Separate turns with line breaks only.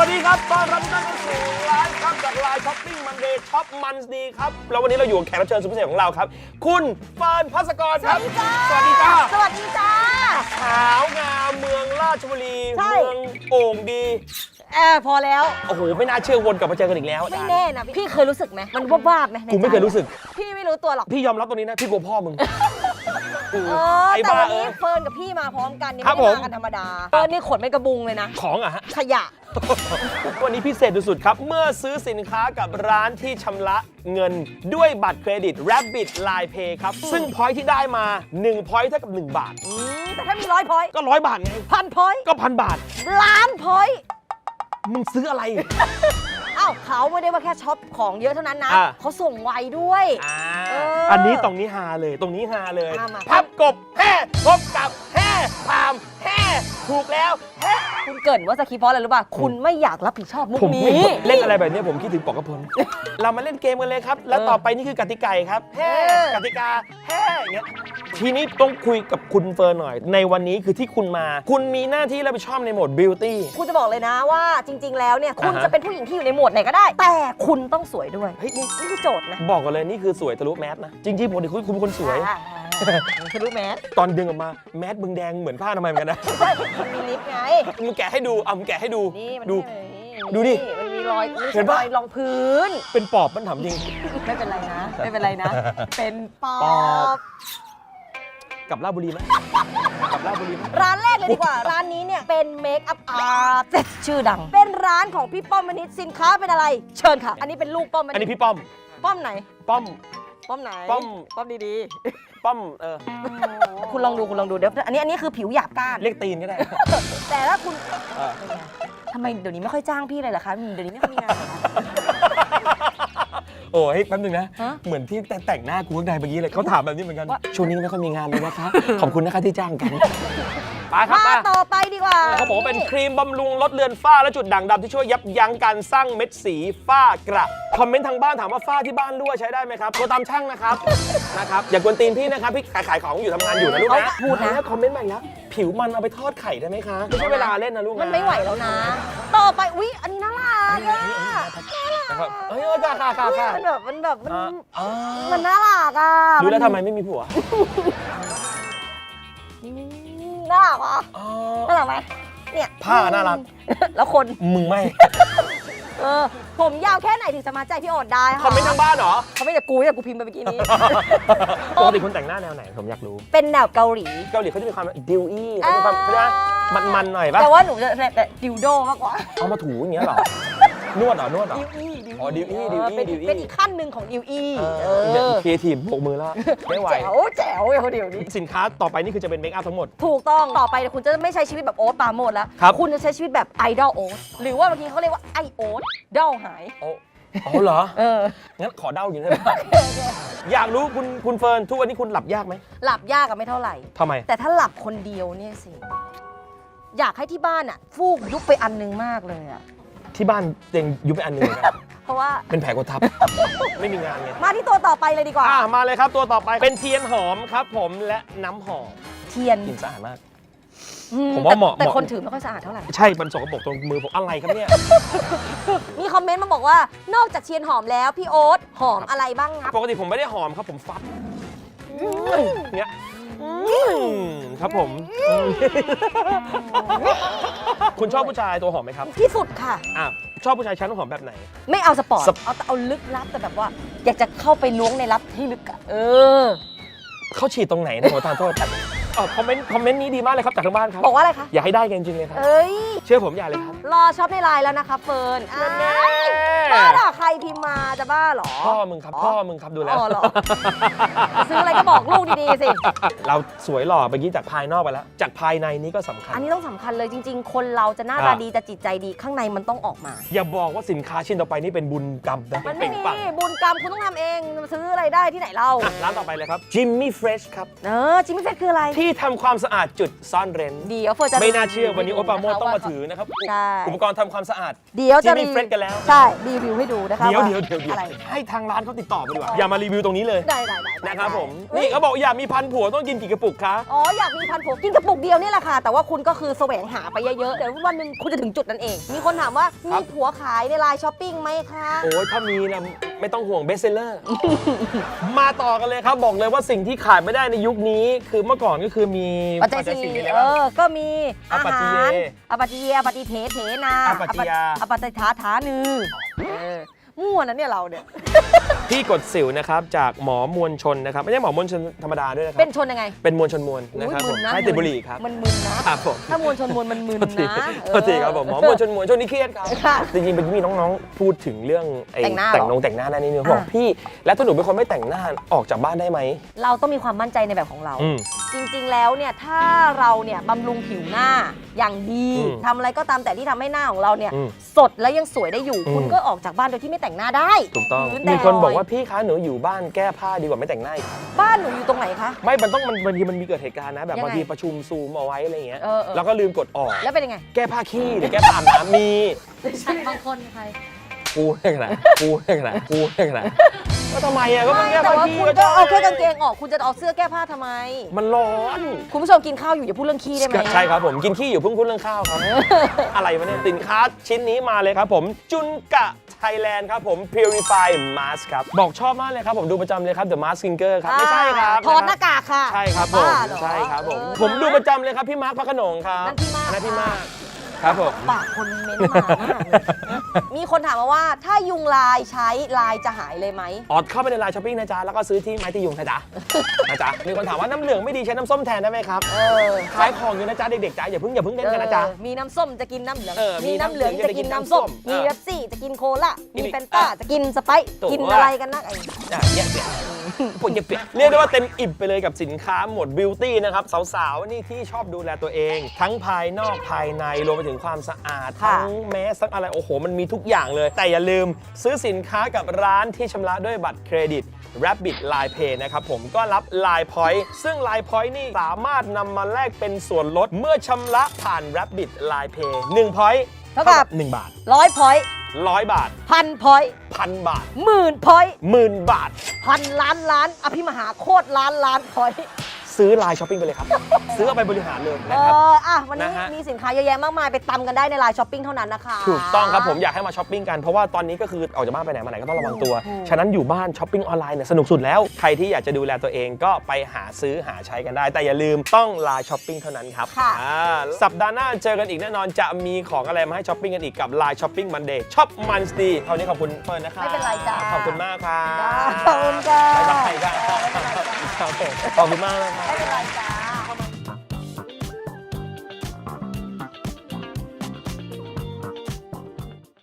วัสดีครับต้อนรับทุกท่านเข้าสู่ร้านครับจากไลน์ช้อปปิ้งมันเดย์ช็อปมันดีครับ แล้ววันนี้เราอยู่กับแขกรับเชิญสุดพิเศษของเราครับ คุณเฟิร์นพัสกรครับ สวัสดีจ้า
สวัสดีจ้า
ขาวงามเมืองราชบุรี
ใช่
เมืองโอ่งดี
เออพอแล้ว
โอ้โห ไม่น่าเชื่อวนกลับมาเจอกันอีกแล้วอา
ไม่
จารย์
แน่นะพี่เคยรู้สึกไหมมันวาบๆไหมใน
กูไม่เคยรู้สึก
พี่ไม่รู้ตัวหรอก
พี่ยอมรับตรงนี้นะ พี่กลัวพ่อมึง
เออ
ไอ้
แต่
บ้า
วัน
เอ
นี้
อ
เฟิร์นกับพี่มาพร้อมกันนี่
ครับ
ไม่ได้
ผม
มากันธรรมดาเฟิร์นนี่ขนไม่กระบุงเลยนะ
ของอะฮะ
ขยะ
วันนี้พิเศษสุดๆครับ เมื่อซื้อสินค้ากับร้านที่ชำระเงินด้วยบัตรเครดิต Rabbit Line Pay ครับ ซึ่งพอยที่ได้มา 1 พอยเท่ากับ 1 บาท
อืมแต่ถ้ามีร้อยพอยต์
ก็ร้อยบาทไง
พันพอยต์
ก็พันบาท
ล้านพอยต์
มึงซื้ออะไร
อ้าวเขาไม่ได้ว่าแค่ช็อปของเยอะเท่านั้นนะ
อ่า
เขาส่งไวด้วย
อ่า
เออ อั
อันนี้ตรงนี้ฮาเลย ตรงนี้ฮาเลย
มามา
พับกบแห่พบกับแห่ พามแห่ถูกแล้วแห่
คุณเกรินว่าสคริปต์เพราะอะไรรู้ป่ะ คุณไม่อยากรับผิดชอบมุก
ผม
นี้
ไม่เล่นอะไรแบบนี้ผมคิดถึงปอกกระพล เรามาเล่นเกมกันเลยครับ แล้ว
เออ
ต่อไปนี่คือกติกาครับแห่
เออ
กติกาแห่อย่างเงี้ยทีนี้ต้องคุยกับคุณเฟิร์นหน่อย ในวันนี้คือที่คุณมา คุณมีหน้าที่รับผิดชอบในโหมดบิวตี้
คุณจะบอกเลยนะว่าจริง ๆ แล้วเนี่ย คุณ
อ่าฮะ
จะเป็นผู้หญิงที่อยู่ในโหมดไหนก็ได้ แต่คุณต้องสวยด้วย
เฮ้ยนี่
นี่คือโจทย์นะ
บอกกันเลยนี่คือสวยทะลุแมสนะ จริงๆผมคุณคุณเป็นคนสวย
อ่า ทะลุแมส
ตอนดึงออกมาแมสมึงแดงเหมือนผ้าทำไมยเหมือนกันนะ
ใช่มันมีลิฟต์ไง
มึงแกะให้ดูเอามึงแกะให้ดู
นี่มัน
ดู
นี่
ดูดิ
มันมีรอยไม่
เห็
ใช่
น
ร
ปะ
อยรองพื้น
เป็นปอบมันถามจริง
ไม่เป็นไรนะ ไม่เป็นไรนะ เป็นปอ
ปอบ
บ
กลับราชบุรีไหมกลับราชบุรีไหม
ร้านแรกเลยดีกว่า ร้านนี้เนี่ยเป็นเมคอัพอาร์ติสชื่อดัง เป็นร้านของพี่ป้อมมณิษฐ์สินค้าเป็นอะไร เชิญค่ะ อันนี้เป็นลูกป้อมม
อัน
ณิ
นี้
ษฐ์
พี่ป้อม
ป้อมไหน
ป้อม
ป้อมไหน
ป้อม
ป้อมดี
ป้อมเออ
ๆคุณลองดูคุณลองดูเดี๋ยวอันนี้อันนี้คือผิวหยาบก้าน
เรียกตีนก็ได้
แต่ถ้าคุณ
เออ
เป็นไงทำไมเดี๋ยวนี้ไม่ค่อยจ้างพี่เลยเหรอคะเดี๋ยวนี้ไม่ค่อยมีงานเหรอคะ
โอ้ยแป๊บนึงนะ
ฮะ
เหมือนที่แต่แต่งหน้ากูข้างในเมื่อกี้เลยเขาถามแบบนี้เหมือนกัน
ว่า
ช่วงนี้ไม่ค่อยมีงานเลยนะคะ ขอบคุณนะคะที่จ้างกัน ไปครับ
มา
มา
ต่อไปดีกว่า
เขาบอกว่าเป็นครีมบำรุงลดเลือนฝ้าและจุดด่างดำที่ช่วยยับยั้งการสร้างเม็ดสีฝ้ากระคอมเมนต์ทางบ้านถามว่าฝ้าที่บ้านรั่วใช้ได้ไหมครับโทรตามช่างนะครับ นะครับอย่ากวนตีนพี่นะครับพี่ขายขายของอยู่ทำงานอยู่นะลูกนะ
เขาพูดนะ
แล้วคอมเมนต์มาอีกแล้วผิวมันเอาไปทอดไข่ได้ไหมคะไม่ใช่เวลาเล่นนะลูกนะ
มันไม่ไหวแล้วนะ ต่อไปอุ๊ยอันนี้น่ารักอะ
นะครับเอ้ยเออค่ะค่ะค่ะค่ะ
มันแบบมันแบบมัน
อ่าอ่า
มันน่ารักอะ
รู้แล้วทำไมไม่มีผัว
น่ารักอะ
อ๋อ
น่ารักไหมเนี่ย
ผ้าน่ารัก
แล้วคน
มึงไม่
เออ ผมยาวแค่ไหนถึงจะมาใจพี่โอดได้ะ
คอมเมนต์ทางบ้านเหรอ
เขาไม่แต่กูแต่กูพิมพ์ไปเมื่อกี้นี้
ปกติคุณแต่งหน้าแนวไหนผมอยากรู้
เป็นแนวเกาหลี
เกาหลีเขาจะมีความดิวอี้เขาจะมีความเขาเรียกว่ามันๆหน่อยปะ
แต่ว่าหนูจะแต่ดิวโดมากกว่า
เอามาถูอย่างเงี้ยเหรอ นวดเหรอนวดเหรอ
ดิวอี้
อ๋อดิวอี้ดิวอี้
เป็น
ดิวอี้
เป็นอีกขั้นหนึ่งของดิวอี้
เอ
เอ
อเดี๋ยว
อ
ครีเอทีฟโบกมือแล้วไม่ไหว
แจ๋วแจ๋วอย่างเดียวนี้
สินค้าต่อไปนี่คือจะเป็นเมคอัพทั้งหมด
ถูกต้องต่อไปเนี่ยคุณจะไม่ใช้ชีวิตแบบโอ๊ตปราโมดแล้ว
ครับ
คุณจะใช้ชีวิตแบบไอดอลโอ๊ตหรือว่าบางทีเขาเรียกว่าไอโอ๊ตเด้าหาย
โอ้อ๋อเหรอ
เออ
งั้นขอเด้าอยู่ได้ไหมอยากรู้คุณคุณเฟิร์นทุกวันนี้คุณหลับยากไหม
หลับยากอะไม่เท่าไหร่
ทำไม
แต่ถ้าหลับคนเดียวเนี่ยสิ อยากให้ที่บ้านอะฟูกยุบไปอันนึงมากเลยอะ
ที่บ้านเต็งยุบไปอันหนึงเหมือนกัน
เพราะว่า
เป็นแผลกดทับ ไม่มีงานไง
มาที่ตัวต่อไปเลยดีกว่า
อ่ามาเลยครับตัวต่อไปเป็นเทียนหอมครับ ผมและน้ำหอม
เทียน
กลิ่นสะอาดมาก
อื
ผมว่าเหมาะ
แต่แต่
เหมาะ
คนถือไม่ค่อยสะอาดเท่าไหร่
ใช่มันสกปรกตรงมือผมอะไรครับเนี่ย
มีคอมเมนต์มาบอกว่า นอกจากเทียนหอมแล้ว พี่โอ๊ตหอมอะไรบ้างครับ
ปกติผมไม่ได้หอมครับผมฟัดเนี้ยอืม ครับผมอืมคุณชอบผู้ชายตัวหอมไหมครับ
ที่สุดค่ะ
อะชอบผู้ชายชั้นหอมแบบไหน
ไม่เอาสปอร์ต
สป
เอาแต่เอาลึกลับแต่แบบว่า อยากจะเข้าไปล้วงในลับที่ลึกอะเออ
เขาฉีดตรงไหนนะขอทานโทษครับอ๋อคอมเมนต์คอมเมนต์นี้ดีมากเลยครับจากทางบ้านครับ
บอกว่าอะไรคะ
อยากให้ได้กันจริงๆเลยครับ
เอ้ย
เชื่อผมอย่าเลยครับ
รอช็อปในไลน์แล้วนะคะเฟิร์นอ้ายบ้าเหรอใคร พิมพ์มาจะบ้าเหรอ
พ่อมึงครับ พ่อมึงครับดูแล้ว
อ๋อเหรอจะซื้ออะไรก็บอกลูกดีๆสิ
เราสวยหล่อเมื่อกี้จากภายนอกไปแล้ว จากภายในนี้ก็สำคัญ
อันนี้ต้องสำคัญเลยจริง ๆ คนเราจะหน้าตา
อะ
ดีจะจิตใจดีข้างในมันต้องออกมา
อย่าบอกว่าสินค้าชิ้นต่อไปนี่เป็นบุญกรรมนะ
มัน
เป็
ไม่
น
มี
ปัง
บุญกรรมคุณต้องทำเองซื้ออะไรได้ที่ไหนเรา
อะร้านต่อไปเลยครับจิมมี่เฟรชครับ
เออจิมมี่เฟสคืออะไร
ที่ทำความสะอาดจุดซ่อนเร้น
เดี๋ยวเฟิร์นจะ
ไม่น่าเชื่อวันนี้
รี
โอปราโมท
นะคะ
ต้องมา
ว่
ถือนะครับ
ใช่
อุปกรณ์ทำความสะอาด
เดี๋ยวจะ
ที่มีเฟรนกันแล้ว
ใช่รีวิวให้ดูนะคะ
เดี๋ยวาเดี๋ยวเดี๋ยวเดี๋ยว
อะไร
ให้ทางร้านเขาติดต่อไปดีกว่าอย่ามารีวิวตรงนี้เลย
ได้ได้ได้ได้
นะครับผม
เฮ้ย
นี่เขาบอกอยากมีพันผัวต้องกินกี่กระปุกคะ
อ๋ออยากมีพันผัวกินกระปุกเดียวนี่แหละค่ะ แต่ว่าคุณก็คือแสวงหาไปเยอะๆเดี๋ยววันหนึ่งคุณจะถึงจุดนั้นเอง มีคนถามว่า
ครั
มี
บ
ผัวขายในไลน์ช้อปปิ้งไหมคะ
โอ้ยถ้ามีนะไม่ต้องห่วงเบสเซลเลอร์ มาต่อกันเลยครับบอกเลยว่าสิ่งที่ขายไม่ได้ในยุคนี้ คือเมื่อก่อนก็คือมี
ปัจจัย
สิ่
สี่
งอะไร
เอ
บ้าง
อ ก็มี
อ
อา
ปัจจิ
หา
เย
รอปัจจิเยอปัจจิเถเถนา
อปัจจิยา
อปัจจิถาถานือเออ มั่วนะเนี่ยเราเนี่ย
ที่กดสิวนะครับจากหมอมวลชนนะครับไม่ใช่หมอมวลชนธรรมดาด้วยนะครับ
เป็นชนยังไง
เป็นมวลชนมวลนะครับผม
อุ๊ยมึน
ให้ติดบุหรี่ครับ
มันมึนนะ
ครับผม
ถ้ามวลชนมวลมันมึน
โทษที
นะ
โทษทีครับผมหมอมวลชนมวลช่วงนี้เครียดครับ
ค่ะ
จริงๆเป็นมีน้องๆพูดถึงเรื่องไอ้
แต่งหน้า
แต่ง
เหร
น
อ
งแต่งหน้าได้นี่นึงบอก
อะ
พี่ แล้วถ้าหนูเป็นคนไม่แต่งหน้าออกจากบ้านได้ไหม
เราต้องมีความมั่นใจในแบบของเรา
อืม
จริงๆแล้วเนี่ยถ้าเราเนี่ยบำรุงผิวหน้าอย่างดี
อืม
ทำอะไรก็ตามแต่ที่ทำให้หน้าของเราเนี่ย
อืม
สดและยังสวยได้อยู่
อืม
คุณก็ออกจากบ้านโดยที่ไม่แต่งหน้าได้
ถูกต้อง
พื้
มี
แด
คนบอก
ลย
ว่าพี่คะหนูอยู่บ้านแก้ผ้าดีกว่าไม่แต่งหน้าอีก
บ้านหนูอยู่ตรงไหนคะ
ไม่มันต้องมันบางทีมันมีเกิดเหตุการณ์นะ แบบ
ยังไง
บางทีประชุมซูมเอาไว้อะไรอย่างเงี้ย
เออเออ
แล้วก็ลืมกดออก
แล้วเป็นยังไง
แก้ผ้าขี้หรือแก้ผ้าอาบน้ำมี
บางคนใคร
กูเนี่ยขนาดกูเนี่ยขนาดกูเนี่ยขนาด ก็ทำไมอะก็มัน
ไม่
แก้
แต่
ผ้า
ว่า
ขี้
คุณ
ก็
ก็
ได้
เอาแค่กางเกงออก คุณจะเอาเสื้อแก้ผ้าทำไม
มันร้อน
คุณผู้ชมกินข้าวอยู่อย่าพูดเรื่องขี้ได้ไหม
ใช่ครับผมกินขี้อยู่เพิ่งพูดเรื่องข้าวครับ อะไรวะเนี่ยสินค้าชิ้นนี้มาเลยครับผมจุนกะไทยแลนด์ครับผม Purify Mask ครับ บอกชอบมากเลยครับผมดูประจำเลยครับ The Mask Singer ครับ ไม่ใช่ครับ
ถอดหน้ากากค่ะ
ใช่ครับผม
บ้าเหรอ
ใช่ครับผม
เออ
ผมดูประจำเลยครับพี่มาร์คพระโขนงครับ
นั่นพี่มาก
นั่นพี่
ค่ะ
มากครับผม
ปากคนเม้นต์มามากเลยมีคนถามมาว่าถ้ายุงลายใช้ลายจะหายเลยไหม
ออดเข้าไปในไลน์ช้อปปิ้งนะจ๊ะ แล้วก็ซื้อที่ไม้ตียุงนะจ๊ะ นะจ๊ะ มีคนถามว่าน้ำเหลืองไม่ดีใช้น้ำส้มแทนได้ไหมครับ
เออ
ขายของอยู่นะจ๊ะ เด็กๆจ๊ะอย่าเพิ่งอย่าเพิ่งเล่นกันนะจ๊ะ
เออมีน้ำส้มจะกินน้ำเหลือง
เออมี
มีน้ำเหลือง
น้ำเหลือง
จะกินน้ำส้ม
จะกินน้ำส้ม
มี
เออ
เบปซี่จะกินโคลา
กิน
มี
อีก
แฟนต้า
อะ
จะกินสไปซ์
ตัว
กินอะไรกันนะไอ้
อะเยี่ยเปียปวดเยี่ยเปียเรียกได้ว่าเต็มอิ่มไปเลยกับสินค้าหมวดบิวตี้นะครับ สาวๆ นี่ที่ชอบดูแลตัวเอง ทั้งภายนอกภายในรวมไปถึงความสะอาด ทั้งแมสทั้งอะไร โอ้โห มันมีทุกอย่างเลยแต่อย่าลืมซื้อสินค้ากับร้านที่ชำระด้วยบัตรเครดิต Rabbit Line Pay นะครับผมก็รับ Line Point ซึ่ง Line Point นี่สามารถนำมาแลกเป็นส่วนลดเมื่อชำระผ่าน Rabbit Line Pay 1 point
เท่ากับ
1 บาท
ร้อยพอยต์
100 บาท
พันพอยต์
พันบาท
หมื่นพอยต์
หมื่นบาท
พันล้านล้านอภิมหาโคตรล้านล้านพอยต์
ซื้อไลน์ช้อปปิ้งไปเลยครับ ซื้อเอาไปบริหารเลย
เอ
นะครับ
ออะวันนี้
นะฮะ
มีสินค้าเยอะแยะมากมายไปตำกันได้ในไลน์ช้อปปิ้งเท่านั้นนะคะ
ถูกต้องครับผมอยากให้มาช้อปปิ้งกันเพราะว่าตอนนี้ก็คือออกจากบ้านไปไหนมาไหนก็ต้องระวังตัว
ถูก
ฉะนั้นอยู่บ้านช้อปปิ้งออนไลน์เนี่ยสนุกสุดแล้ว ใครที่อยากจะดูแลตัวเองก็ไปหาซื้อหาใช้กันได้ แต่อย่าลืมต้องไลน์ช้อปปิ้งเท่านั้นครับ
ค่ะ
อ่าสัปดาห์หน้าเจอกันอีกแน่นอนจะมีของอะไรมาให้ช้อปปิ้งกันอีกกับไลน์ช้อปปิ้งมันเดย์ช็อปมันสตีเท่านี้ขอบคุณเฟิร์นนะครับ
ไม่เป็นไรจ้า
ขอบคุณมากครับ
ขอบคุณค่ะ
บ๊ายบายครับ ครับผมขอบคุณมากนะครับ
ไม่เป็นไรจ้า